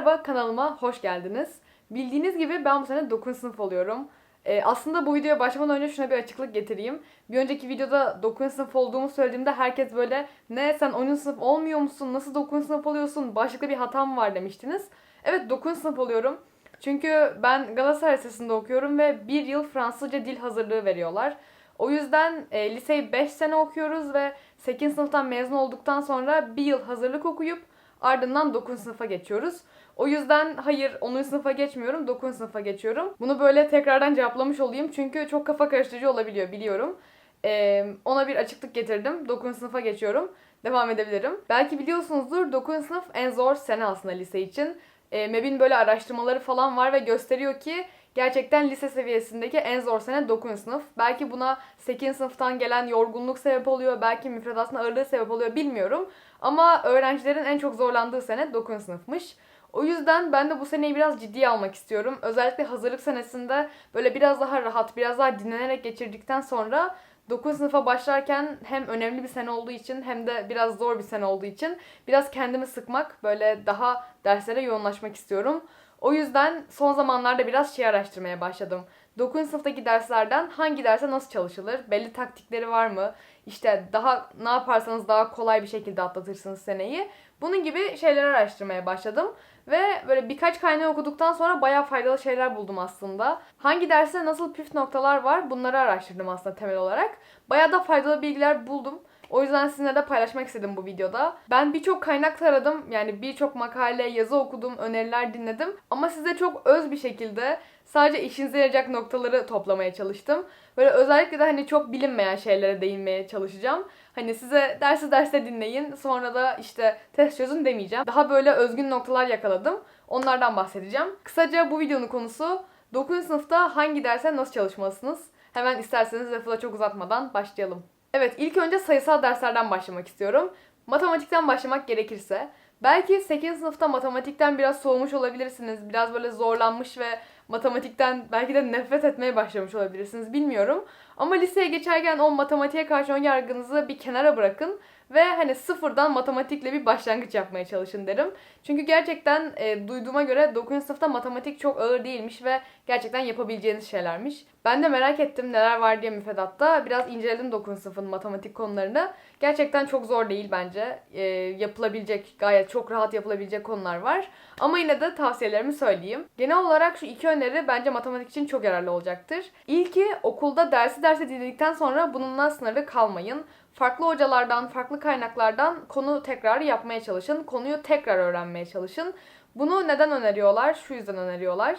Merhaba kanalıma hoş geldiniz. Bildiğiniz gibi ben bu sene 9. sınıf oluyorum. Ee, aslında bu videoya başlamadan önce şuna bir açıklık getireyim. Bir önceki videoda 9. sınıf olduğumu söylediğimde herkes böyle ne sen 10. sınıf olmuyor musun? Nasıl 9. sınıf oluyorsun? Başlıkta bir hatam var demiştiniz. Evet 9. sınıf oluyorum. Çünkü ben Galatasaray Lisesi'nde okuyorum ve bir yıl Fransızca dil hazırlığı veriyorlar. O yüzden e, liseyi 5 sene okuyoruz ve 8. sınıftan mezun olduktan sonra bir yıl hazırlık okuyup ardından 9. sınıfa geçiyoruz. O yüzden hayır 10. sınıfa geçmiyorum 9. sınıfa geçiyorum. Bunu böyle tekrardan cevaplamış olayım çünkü çok kafa karıştırıcı olabiliyor biliyorum. Ee, ona bir açıklık getirdim. 9. sınıfa geçiyorum. Devam edebilirim. Belki biliyorsunuzdur 9. sınıf en zor sene aslında lise için. Ee, MEB'in böyle araştırmaları falan var ve gösteriyor ki gerçekten lise seviyesindeki en zor sene 9. sınıf. Belki buna 8. sınıftan gelen yorgunluk sebep oluyor. Belki müfredatın ağırlığı sebep oluyor bilmiyorum. Ama öğrencilerin en çok zorlandığı sene 9. sınıfmış. O yüzden ben de bu seneyi biraz ciddiye almak istiyorum. Özellikle hazırlık senesinde böyle biraz daha rahat, biraz daha dinlenerek geçirdikten sonra 9 sınıfa başlarken hem önemli bir sene olduğu için hem de biraz zor bir sene olduğu için biraz kendimi sıkmak, böyle daha derslere yoğunlaşmak istiyorum. O yüzden son zamanlarda biraz şey araştırmaya başladım. 9. sınıftaki derslerden hangi derse nasıl çalışılır? Belli taktikleri var mı? İşte daha ne yaparsanız daha kolay bir şekilde atlatırsınız seneyi. Bunun gibi şeyler araştırmaya başladım. Ve böyle birkaç kaynağı okuduktan sonra bayağı faydalı şeyler buldum aslında. Hangi derste nasıl püf noktalar var bunları araştırdım aslında temel olarak. Bayağı da faydalı bilgiler buldum. O yüzden sizinle de paylaşmak istedim bu videoda. Ben birçok kaynak taradım. Yani birçok makale, yazı okudum, öneriler dinledim. Ama size çok öz bir şekilde sadece işinize yarayacak noktaları toplamaya çalıştım. Böyle özellikle de hani çok bilinmeyen şeylere değinmeye çalışacağım. Hani size dersi derste dinleyin sonra da işte test çözün demeyeceğim. Daha böyle özgün noktalar yakaladım. Onlardan bahsedeceğim. Kısaca bu videonun konusu 9. sınıfta hangi derse nasıl çalışmalısınız? Hemen isterseniz lafı çok uzatmadan başlayalım. Evet ilk önce sayısal derslerden başlamak istiyorum. Matematikten başlamak gerekirse. Belki 8. sınıfta matematikten biraz soğumuş olabilirsiniz. Biraz böyle zorlanmış ve matematikten belki de nefret etmeye başlamış olabilirsiniz bilmiyorum. Ama liseye geçerken o matematiğe karşı ön yargınızı bir kenara bırakın ve hani sıfırdan matematikle bir başlangıç yapmaya çalışın derim. Çünkü gerçekten e, duyduğuma göre 9. sınıfta matematik çok ağır değilmiş ve gerçekten yapabileceğiniz şeylermiş. Ben de merak ettim neler var diye müfredatta. Biraz inceledim 9. sınıfın matematik konularını. Gerçekten çok zor değil bence. E, yapılabilecek, gayet çok rahat yapılabilecek konular var. Ama yine de tavsiyelerimi söyleyeyim. Genel olarak şu iki öneri bence matematik için çok yararlı olacaktır. İlki okulda dersi derse dinledikten sonra bununla sınırlı kalmayın. Farklı hocalardan, farklı kaynaklardan konu tekrar yapmaya çalışın. Konuyu tekrar öğrenmeye çalışın. Bunu neden öneriyorlar? Şu yüzden öneriyorlar.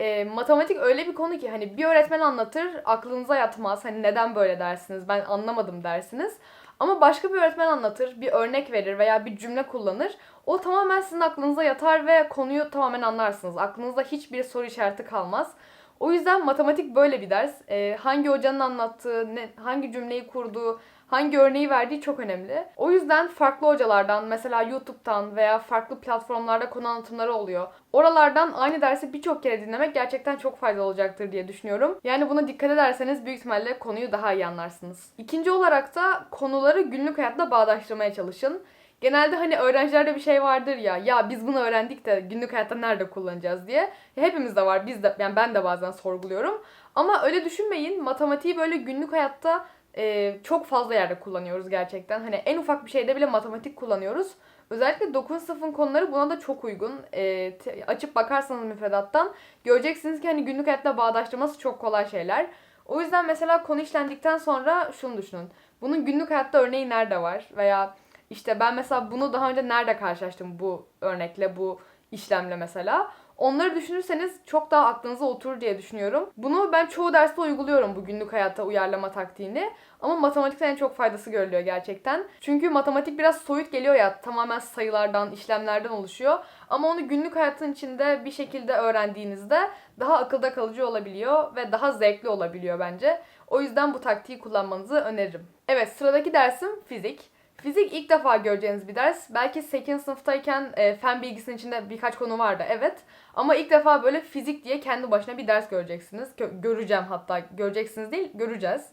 E, matematik öyle bir konu ki hani bir öğretmen anlatır aklınıza yatmaz. Hani neden böyle dersiniz ben anlamadım dersiniz. Ama başka bir öğretmen anlatır, bir örnek verir veya bir cümle kullanır. O tamamen sizin aklınıza yatar ve konuyu tamamen anlarsınız. Aklınızda hiçbir soru işareti kalmaz. O yüzden matematik böyle bir ders. Ee, hangi hocanın anlattığı, ne, hangi cümleyi kurduğu, hangi örneği verdiği çok önemli. O yüzden farklı hocalardan mesela YouTube'dan veya farklı platformlarda konu anlatımları oluyor. Oralardan aynı dersi birçok kere dinlemek gerçekten çok faydalı olacaktır diye düşünüyorum. Yani buna dikkat ederseniz büyük ihtimalle konuyu daha iyi anlarsınız. İkinci olarak da konuları günlük hayatla bağdaştırmaya çalışın. Genelde hani öğrencilerde bir şey vardır ya, ya biz bunu öğrendik de günlük hayatta nerede kullanacağız diye. Hepimizde var, biz de, yani ben de bazen sorguluyorum. Ama öyle düşünmeyin, matematiği böyle günlük hayatta e, çok fazla yerde kullanıyoruz gerçekten. Hani en ufak bir şeyde bile matematik kullanıyoruz. Özellikle 9. sınıfın konuları buna da çok uygun. E, te, açıp bakarsanız müfredattan göreceksiniz ki hani günlük hayatta bağdaştırması çok kolay şeyler. O yüzden mesela konu işlendikten sonra şunu düşünün. Bunun günlük hayatta örneği nerede var? Veya işte ben mesela bunu daha önce nerede karşılaştım bu örnekle, bu işlemle mesela. Onları düşünürseniz çok daha aklınıza oturur diye düşünüyorum. Bunu ben çoğu derste uyguluyorum bu günlük hayata uyarlama taktiğini. Ama matematikte en çok faydası görülüyor gerçekten. Çünkü matematik biraz soyut geliyor ya tamamen sayılardan, işlemlerden oluşuyor. Ama onu günlük hayatın içinde bir şekilde öğrendiğinizde daha akılda kalıcı olabiliyor ve daha zevkli olabiliyor bence. O yüzden bu taktiği kullanmanızı öneririm. Evet sıradaki dersim fizik. Fizik ilk defa göreceğiniz bir ders. Belki 8. sınıftayken e, fen bilgisinin içinde birkaç konu vardı evet. Ama ilk defa böyle fizik diye kendi başına bir ders göreceksiniz. Gö- göreceğim hatta göreceksiniz değil göreceğiz.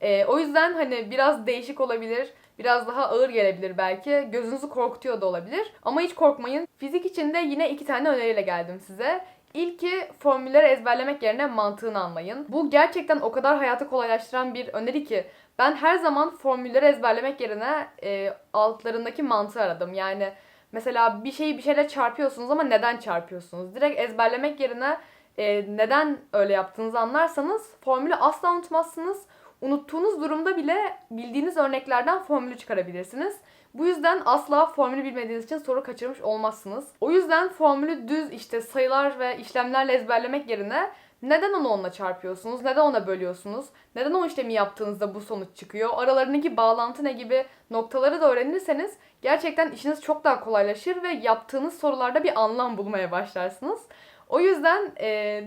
E, o yüzden hani biraz değişik olabilir. biraz daha ağır gelebilir belki. Gözünüzü korkutuyor da olabilir. Ama hiç korkmayın. Fizik içinde yine iki tane öneriyle geldim size. İlki formülleri ezberlemek yerine mantığını anlayın. Bu gerçekten o kadar hayatı kolaylaştıran bir öneri ki ben her zaman formülleri ezberlemek yerine e, altlarındaki mantığı aradım. Yani mesela bir şeyi bir şeyle çarpıyorsunuz ama neden çarpıyorsunuz? Direkt ezberlemek yerine e, neden öyle yaptığınızı anlarsanız formülü asla unutmazsınız. Unuttuğunuz durumda bile bildiğiniz örneklerden formülü çıkarabilirsiniz. Bu yüzden asla formülü bilmediğiniz için soru kaçırmış olmazsınız. O yüzden formülü düz işte sayılar ve işlemlerle ezberlemek yerine neden onu onunla çarpıyorsunuz? Neden ona bölüyorsunuz? Neden o işlemi yaptığınızda bu sonuç çıkıyor? Aralarındaki bağlantı ne gibi noktaları da öğrenirseniz gerçekten işiniz çok daha kolaylaşır ve yaptığınız sorularda bir anlam bulmaya başlarsınız. O yüzden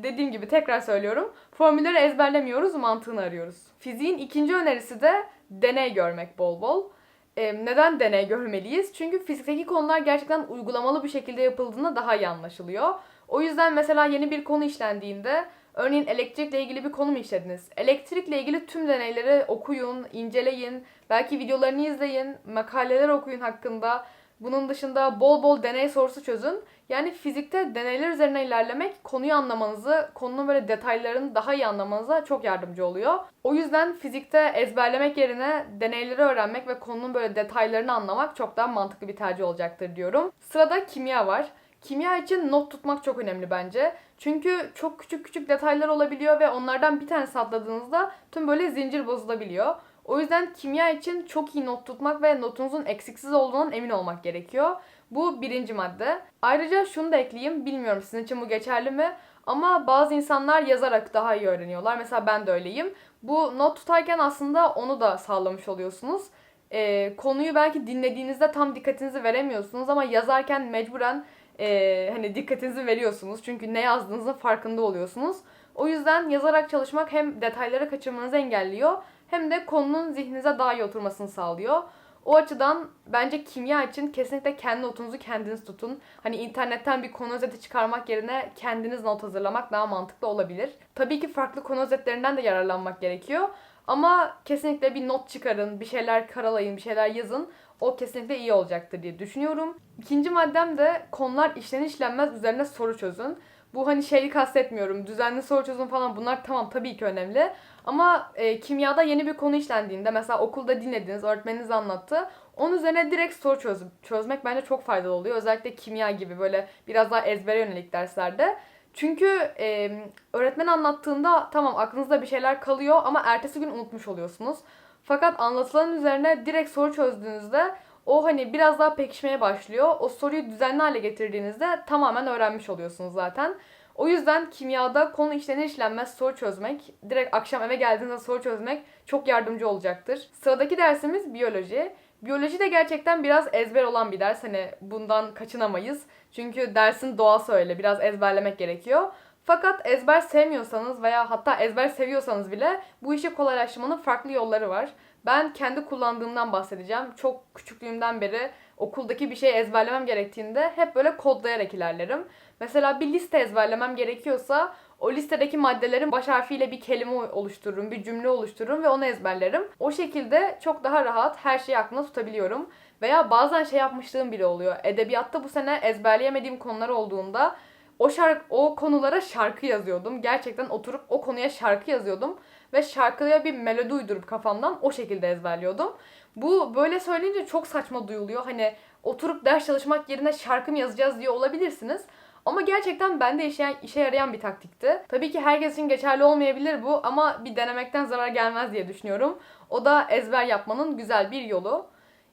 dediğim gibi tekrar söylüyorum. Formülleri ezberlemiyoruz, mantığını arıyoruz. Fiziğin ikinci önerisi de deney görmek bol bol. Neden deney görmeliyiz? Çünkü fizikteki konular gerçekten uygulamalı bir şekilde yapıldığında daha iyi anlaşılıyor. O yüzden mesela yeni bir konu işlendiğinde Örneğin elektrikle ilgili bir konu mu işlediniz? Elektrikle ilgili tüm deneyleri okuyun, inceleyin, belki videolarını izleyin, makaleler okuyun hakkında. Bunun dışında bol bol deney sorusu çözün. Yani fizikte deneyler üzerine ilerlemek konuyu anlamanızı, konunun böyle detaylarını daha iyi anlamanıza çok yardımcı oluyor. O yüzden fizikte ezberlemek yerine deneyleri öğrenmek ve konunun böyle detaylarını anlamak çok daha mantıklı bir tercih olacaktır diyorum. Sırada kimya var. Kimya için not tutmak çok önemli bence. Çünkü çok küçük küçük detaylar olabiliyor ve onlardan bir tanesi atladığınızda tüm böyle zincir bozulabiliyor. O yüzden kimya için çok iyi not tutmak ve notunuzun eksiksiz olduğundan emin olmak gerekiyor. Bu birinci madde. Ayrıca şunu da ekleyeyim. Bilmiyorum sizin için bu geçerli mi? Ama bazı insanlar yazarak daha iyi öğreniyorlar. Mesela ben de öyleyim. Bu not tutarken aslında onu da sağlamış oluyorsunuz. Ee, konuyu belki dinlediğinizde tam dikkatinizi veremiyorsunuz ama yazarken mecburen e, hani dikkatinizi veriyorsunuz. Çünkü ne yazdığınızın farkında oluyorsunuz. O yüzden yazarak çalışmak hem detayları kaçırmanızı engelliyor hem de konunun zihninize daha iyi oturmasını sağlıyor. O açıdan bence kimya için kesinlikle kendi notunuzu kendiniz tutun. Hani internetten bir konu özeti çıkarmak yerine kendiniz not hazırlamak daha mantıklı olabilir. Tabii ki farklı konu özetlerinden de yararlanmak gerekiyor. Ama kesinlikle bir not çıkarın, bir şeyler karalayın, bir şeyler yazın. O kesinlikle iyi olacaktır diye düşünüyorum. İkinci maddem de konular işlenir işlenmez üzerine soru çözün. Bu hani şeyi kastetmiyorum. Düzenli soru çözün falan bunlar tamam tabii ki önemli. Ama e, kimyada yeni bir konu işlendiğinde mesela okulda dinlediniz, öğretmeniniz anlattı. Onun üzerine direkt soru çöz çözmek bence çok faydalı oluyor. Özellikle kimya gibi böyle biraz daha ezbere yönelik derslerde. Çünkü e, öğretmen anlattığında tamam aklınızda bir şeyler kalıyor ama ertesi gün unutmuş oluyorsunuz. Fakat anlatılanın üzerine direkt soru çözdüğünüzde o hani biraz daha pekişmeye başlıyor. O soruyu düzenli hale getirdiğinizde tamamen öğrenmiş oluyorsunuz zaten. O yüzden kimyada konu işlenir işlenmez soru çözmek, direkt akşam eve geldiğinizde soru çözmek çok yardımcı olacaktır. Sıradaki dersimiz biyoloji. Biyoloji de gerçekten biraz ezber olan bir ders. Hani bundan kaçınamayız. Çünkü dersin doğası öyle. Biraz ezberlemek gerekiyor. Fakat ezber sevmiyorsanız veya hatta ezber seviyorsanız bile bu işi kolaylaştırmanın farklı yolları var. Ben kendi kullandığımdan bahsedeceğim. Çok küçüklüğümden beri okuldaki bir şey ezberlemem gerektiğinde hep böyle kodlayarak ilerlerim. Mesela bir liste ezberlemem gerekiyorsa o listedeki maddelerin baş harfiyle bir kelime oluştururum, bir cümle oluştururum ve onu ezberlerim. O şekilde çok daha rahat her şeyi aklımda tutabiliyorum. Veya bazen şey yapmışlığım bile oluyor. Edebiyatta bu sene ezberleyemediğim konular olduğunda o şarkı o konulara şarkı yazıyordum. Gerçekten oturup o konuya şarkı yazıyordum ve şarkıya bir melodi uydurup kafamdan o şekilde ezberliyordum. Bu böyle söyleyince çok saçma duyuluyor. Hani oturup ders çalışmak yerine şarkı mı yazacağız diye olabilirsiniz. Ama gerçekten bende işe, işe yarayan bir taktikti. Tabii ki herkes için geçerli olmayabilir bu ama bir denemekten zarar gelmez diye düşünüyorum. O da ezber yapmanın güzel bir yolu.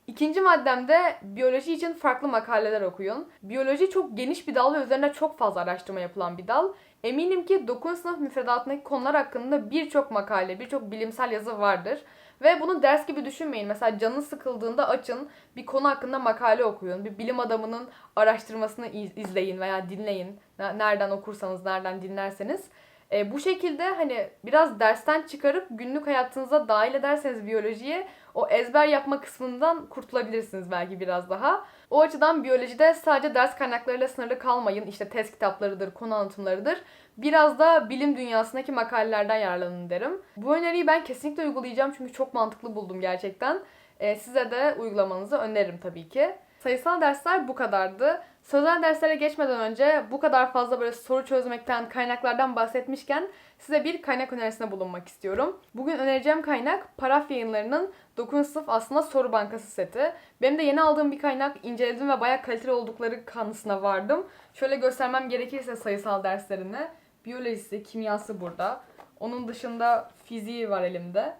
İkinci maddemde biyoloji için farklı makaleler okuyun. Biyoloji çok geniş bir dal ve üzerine çok fazla araştırma yapılan bir dal. Eminim ki 9. sınıf müfredatındaki konular hakkında birçok makale, birçok bilimsel yazı vardır. Ve bunu ders gibi düşünmeyin. Mesela canınız sıkıldığında açın, bir konu hakkında makale okuyun. Bir bilim adamının araştırmasını izleyin veya dinleyin. Nereden okursanız, nereden dinlerseniz. E, bu şekilde hani biraz dersten çıkarıp günlük hayatınıza dahil ederseniz biyolojiyi o ezber yapma kısmından kurtulabilirsiniz belki biraz daha. O açıdan biyolojide sadece ders kaynaklarıyla sınırlı kalmayın. İşte test kitaplarıdır, konu anlatımlarıdır. Biraz da bilim dünyasındaki makalelerden yararlanın derim. Bu öneriyi ben kesinlikle uygulayacağım çünkü çok mantıklı buldum gerçekten. E, size de uygulamanızı öneririm tabii ki. Sayısal dersler bu kadardı. Sözel derslere geçmeden önce bu kadar fazla böyle soru çözmekten, kaynaklardan bahsetmişken size bir kaynak önerisinde bulunmak istiyorum. Bugün önereceğim kaynak Paraf Yayınları'nın 9. sınıf aslında soru bankası seti. Benim de yeni aldığım bir kaynak inceledim ve bayağı kaliteli oldukları kanısına vardım. Şöyle göstermem gerekirse sayısal derslerini. Biyolojisi, kimyası burada. Onun dışında fiziği var elimde.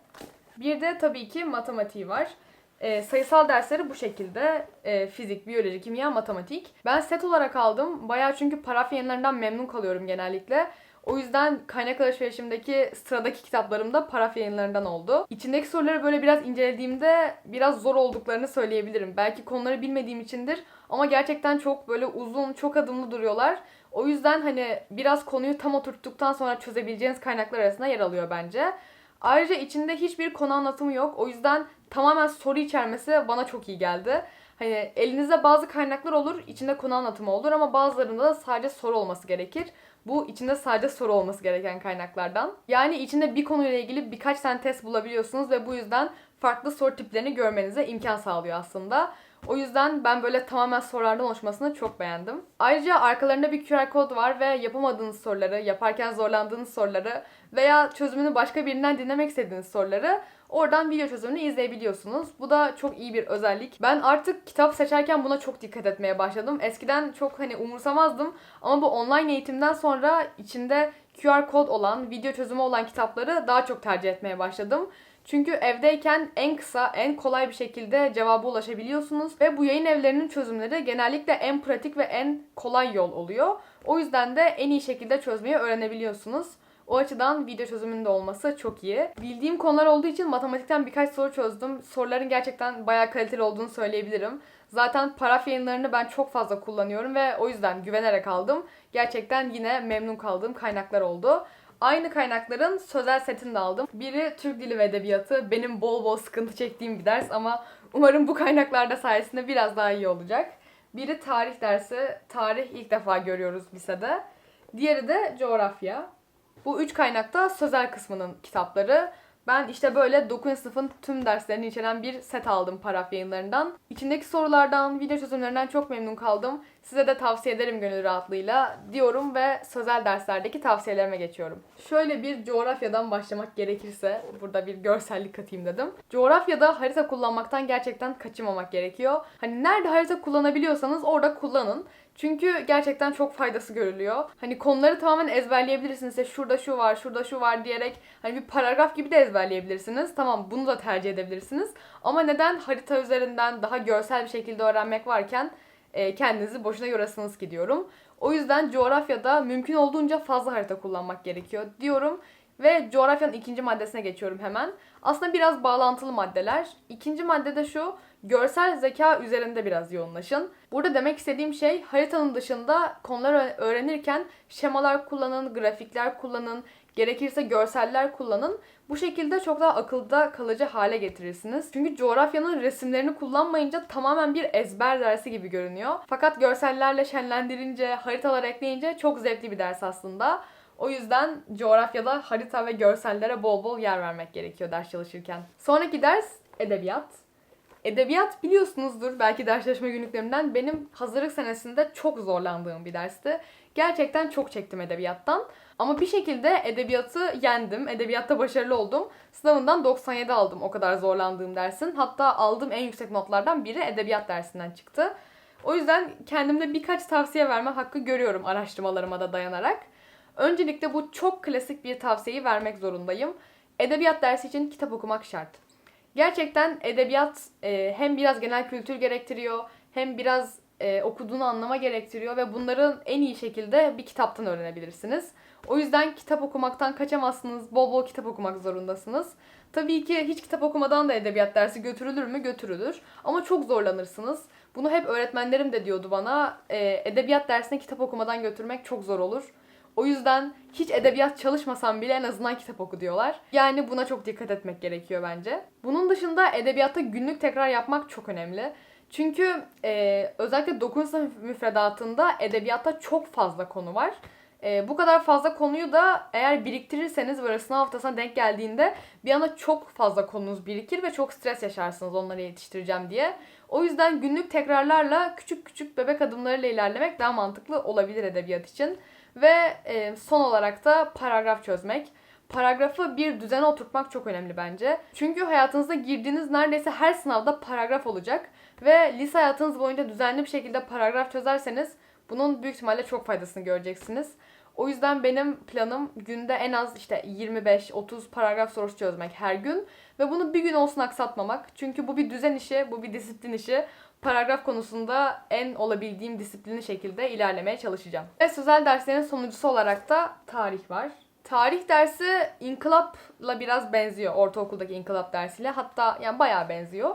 Bir de tabii ki matematiği var. E, sayısal dersleri bu şekilde. E, fizik, biyoloji, kimya, matematik. Ben set olarak aldım. Bayağı çünkü paraf yayınlarından memnun kalıyorum genellikle. O yüzden kaynak alışverişimdeki sıradaki kitaplarım da paraf yayınlarından oldu. İçindeki soruları böyle biraz incelediğimde biraz zor olduklarını söyleyebilirim. Belki konuları bilmediğim içindir ama gerçekten çok böyle uzun, çok adımlı duruyorlar. O yüzden hani biraz konuyu tam oturttuktan sonra çözebileceğiniz kaynaklar arasında yer alıyor bence. Ayrıca içinde hiçbir konu anlatımı yok. O yüzden tamamen soru içermesi bana çok iyi geldi. Hani elinizde bazı kaynaklar olur, içinde konu anlatımı olur ama bazılarında da sadece soru olması gerekir. Bu içinde sadece soru olması gereken kaynaklardan. Yani içinde bir konuyla ilgili birkaç tane test bulabiliyorsunuz ve bu yüzden farklı soru tiplerini görmenize imkan sağlıyor aslında. O yüzden ben böyle tamamen sorulardan oluşmasını çok beğendim. Ayrıca arkalarında bir QR kod var ve yapamadığınız soruları, yaparken zorlandığınız soruları veya çözümünü başka birinden dinlemek istediğiniz soruları oradan video çözümünü izleyebiliyorsunuz. Bu da çok iyi bir özellik. Ben artık kitap seçerken buna çok dikkat etmeye başladım. Eskiden çok hani umursamazdım ama bu online eğitimden sonra içinde QR kod olan, video çözümü olan kitapları daha çok tercih etmeye başladım. Çünkü evdeyken en kısa, en kolay bir şekilde cevaba ulaşabiliyorsunuz ve bu yayın evlerinin çözümleri genellikle en pratik ve en kolay yol oluyor. O yüzden de en iyi şekilde çözmeyi öğrenebiliyorsunuz. O açıdan video çözümünde olması çok iyi. Bildiğim konular olduğu için matematikten birkaç soru çözdüm. Soruların gerçekten bayağı kaliteli olduğunu söyleyebilirim. Zaten paraf yayınlarını ben çok fazla kullanıyorum ve o yüzden güvenerek aldım. Gerçekten yine memnun kaldığım kaynaklar oldu. Aynı kaynakların sözel setini de aldım. Biri Türk Dili ve Edebiyatı. Benim bol bol sıkıntı çektiğim bir ders ama umarım bu kaynaklarda sayesinde biraz daha iyi olacak. Biri tarih dersi. Tarih ilk defa görüyoruz lisede. Diğeri de coğrafya. Bu üç kaynakta sözel kısmının kitapları. Ben işte böyle 9. sınıfın tüm derslerini içeren bir set aldım paraf yayınlarından. İçindeki sorulardan, video çözümlerinden çok memnun kaldım. Size de tavsiye ederim gönül rahatlığıyla diyorum ve sözel derslerdeki tavsiyelerime geçiyorum. Şöyle bir coğrafyadan başlamak gerekirse burada bir görsellik katayım dedim. Coğrafyada harita kullanmaktan gerçekten kaçınmamak gerekiyor. Hani nerede harita kullanabiliyorsanız orada kullanın. Çünkü gerçekten çok faydası görülüyor. Hani konuları tamamen ezberleyebilirsiniz. İşte şurada şu var, şurada şu var diyerek hani bir paragraf gibi de ezberleyebilirsiniz. Tamam bunu da tercih edebilirsiniz. Ama neden harita üzerinden daha görsel bir şekilde öğrenmek varken e, kendinizi boşuna yorasınız ki diyorum. O yüzden coğrafyada mümkün olduğunca fazla harita kullanmak gerekiyor diyorum. Ve coğrafyanın ikinci maddesine geçiyorum hemen. Aslında biraz bağlantılı maddeler. İkinci madde de şu, görsel zeka üzerinde biraz yoğunlaşın. Burada demek istediğim şey haritanın dışında konuları öğrenirken şemalar kullanın, grafikler kullanın, gerekirse görseller kullanın. Bu şekilde çok daha akılda kalıcı hale getirirsiniz. Çünkü coğrafyanın resimlerini kullanmayınca tamamen bir ezber dersi gibi görünüyor. Fakat görsellerle şenlendirince, haritalar ekleyince çok zevkli bir ders aslında. O yüzden coğrafyada harita ve görsellere bol bol yer vermek gerekiyor ders çalışırken. Sonraki ders edebiyat. Edebiyat biliyorsunuzdur belki ders çalışma günlüklerimden benim hazırlık senesinde çok zorlandığım bir dersti. Gerçekten çok çektim edebiyattan. Ama bir şekilde edebiyatı yendim. Edebiyatta başarılı oldum. Sınavından 97 aldım o kadar zorlandığım dersin. Hatta aldığım en yüksek notlardan biri edebiyat dersinden çıktı. O yüzden kendimde birkaç tavsiye verme hakkı görüyorum araştırmalarıma da dayanarak. Öncelikle bu çok klasik bir tavsiyeyi vermek zorundayım. Edebiyat dersi için kitap okumak şart. Gerçekten edebiyat e, hem biraz genel kültür gerektiriyor hem biraz e, okuduğunu anlama gerektiriyor ve bunların en iyi şekilde bir kitaptan öğrenebilirsiniz. O yüzden kitap okumaktan kaçamazsınız. Bol bol kitap okumak zorundasınız. Tabii ki hiç kitap okumadan da edebiyat dersi götürülür mü? Götürülür. Ama çok zorlanırsınız. Bunu hep öğretmenlerim de diyordu bana. E, edebiyat dersine kitap okumadan götürmek çok zor olur. O yüzden hiç edebiyat çalışmasan bile en azından kitap oku diyorlar. Yani buna çok dikkat etmek gerekiyor bence. Bunun dışında edebiyatta günlük tekrar yapmak çok önemli. Çünkü e, özellikle 9. sınıf müfredatında edebiyatta çok fazla konu var. E, bu kadar fazla konuyu da eğer biriktirirseniz böyle sınav haftasına denk geldiğinde bir anda çok fazla konunuz birikir ve çok stres yaşarsınız onları yetiştireceğim diye. O yüzden günlük tekrarlarla küçük küçük bebek adımlarıyla ilerlemek daha mantıklı olabilir edebiyat için. Ve e, son olarak da paragraf çözmek. Paragrafı bir düzene oturtmak çok önemli bence. Çünkü hayatınızda girdiğiniz neredeyse her sınavda paragraf olacak. Ve lise hayatınız boyunca düzenli bir şekilde paragraf çözerseniz bunun büyük ihtimalle çok faydasını göreceksiniz. O yüzden benim planım günde en az işte 25-30 paragraf sorusu çözmek her gün. Ve bunu bir gün olsun aksatmamak. Çünkü bu bir düzen işi, bu bir disiplin işi. Paragraf konusunda en olabildiğim disiplinli şekilde ilerlemeye çalışacağım. Ve sözel derslerin sonuncusu olarak da tarih var. Tarih dersi inkılapla biraz benziyor ortaokuldaki inkılap dersiyle. Hatta yani bayağı benziyor.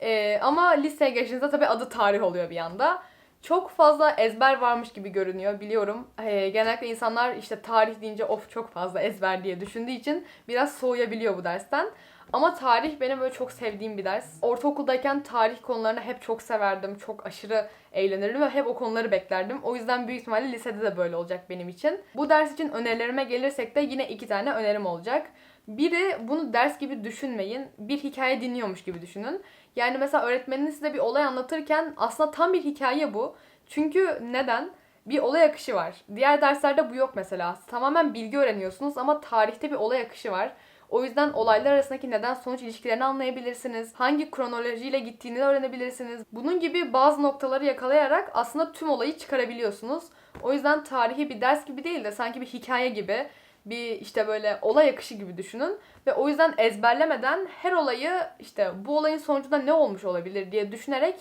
Ee, ama liseye geçtiğinizde tabii adı tarih oluyor bir anda. Çok fazla ezber varmış gibi görünüyor biliyorum. Ee, genellikle insanlar işte tarih deyince of çok fazla ezber diye düşündüğü için biraz soğuyabiliyor bu dersten. Ama tarih benim böyle çok sevdiğim bir ders. Ortaokuldayken tarih konularını hep çok severdim. Çok aşırı eğlenirdim ve hep o konuları beklerdim. O yüzden büyük ihtimalle lisede de böyle olacak benim için. Bu ders için önerilerime gelirsek de yine iki tane önerim olacak. Biri bunu ders gibi düşünmeyin. Bir hikaye dinliyormuş gibi düşünün. Yani mesela öğretmeniniz size bir olay anlatırken aslında tam bir hikaye bu. Çünkü neden? Bir olay akışı var. Diğer derslerde bu yok mesela. Tamamen bilgi öğreniyorsunuz ama tarihte bir olay akışı var. O yüzden olaylar arasındaki neden sonuç ilişkilerini anlayabilirsiniz. Hangi kronolojiyle gittiğini öğrenebilirsiniz. Bunun gibi bazı noktaları yakalayarak aslında tüm olayı çıkarabiliyorsunuz. O yüzden tarihi bir ders gibi değil de sanki bir hikaye gibi bir işte böyle olay akışı gibi düşünün. Ve o yüzden ezberlemeden her olayı işte bu olayın sonucunda ne olmuş olabilir diye düşünerek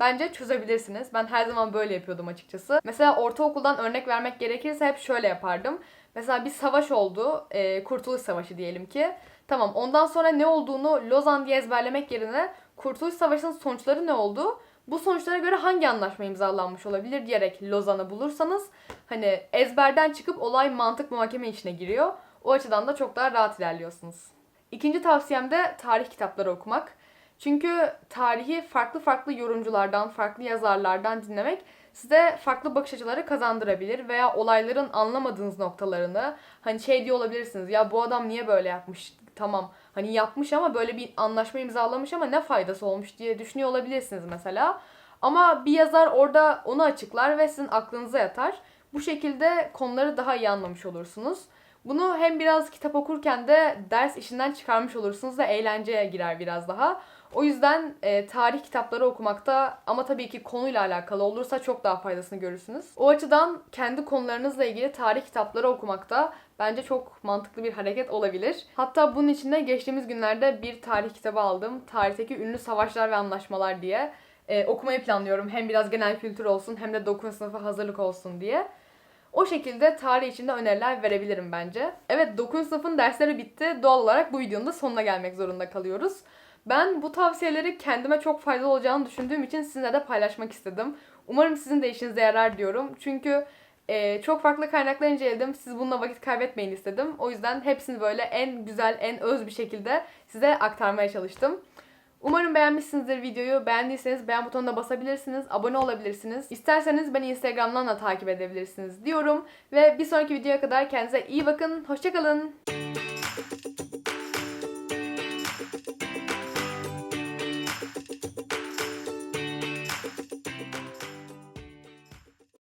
bence çözebilirsiniz. Ben her zaman böyle yapıyordum açıkçası. Mesela ortaokuldan örnek vermek gerekirse hep şöyle yapardım. Mesela bir savaş oldu. E, Kurtuluş Savaşı diyelim ki. Tamam ondan sonra ne olduğunu Lozan diye ezberlemek yerine Kurtuluş Savaşı'nın sonuçları ne oldu? Bu sonuçlara göre hangi anlaşma imzalanmış olabilir diyerek Lozan'ı bulursanız hani ezberden çıkıp olay mantık muhakeme içine giriyor. O açıdan da çok daha rahat ilerliyorsunuz. İkinci tavsiyem de tarih kitapları okumak. Çünkü tarihi farklı farklı yorumculardan, farklı yazarlardan dinlemek size farklı bakış açıları kazandırabilir veya olayların anlamadığınız noktalarını hani şey diyor olabilirsiniz ya bu adam niye böyle yapmış tamam hani yapmış ama böyle bir anlaşma imzalamış ama ne faydası olmuş diye düşünüyor olabilirsiniz mesela. Ama bir yazar orada onu açıklar ve sizin aklınıza yatar. Bu şekilde konuları daha iyi anlamış olursunuz. Bunu hem biraz kitap okurken de ders işinden çıkarmış olursunuz da eğlenceye girer biraz daha. O yüzden e, tarih kitapları okumakta ama tabii ki konuyla alakalı olursa çok daha faydasını görürsünüz. O açıdan kendi konularınızla ilgili tarih kitapları okumakta bence çok mantıklı bir hareket olabilir. Hatta bunun için de geçtiğimiz günlerde bir tarih kitabı aldım. Tarihteki ünlü savaşlar ve anlaşmalar diye. E, okumayı planlıyorum. Hem biraz genel kültür olsun hem de 9. sınıfa hazırlık olsun diye. O şekilde tarih içinde öneriler verebilirim bence. Evet 9. sınıfın dersleri bitti. Doğal olarak bu videonun da sonuna gelmek zorunda kalıyoruz. Ben bu tavsiyeleri kendime çok faydalı olacağını düşündüğüm için sizinle de paylaşmak istedim. Umarım sizin de işinize yarar diyorum. Çünkü e, çok farklı kaynaklar inceledim. Siz bununla vakit kaybetmeyin istedim. O yüzden hepsini böyle en güzel, en öz bir şekilde size aktarmaya çalıştım. Umarım beğenmişsinizdir videoyu. Beğendiyseniz beğen butonuna basabilirsiniz, abone olabilirsiniz. İsterseniz beni Instagram'dan da takip edebilirsiniz diyorum. Ve bir sonraki videoya kadar kendinize iyi bakın. Hoşçakalın.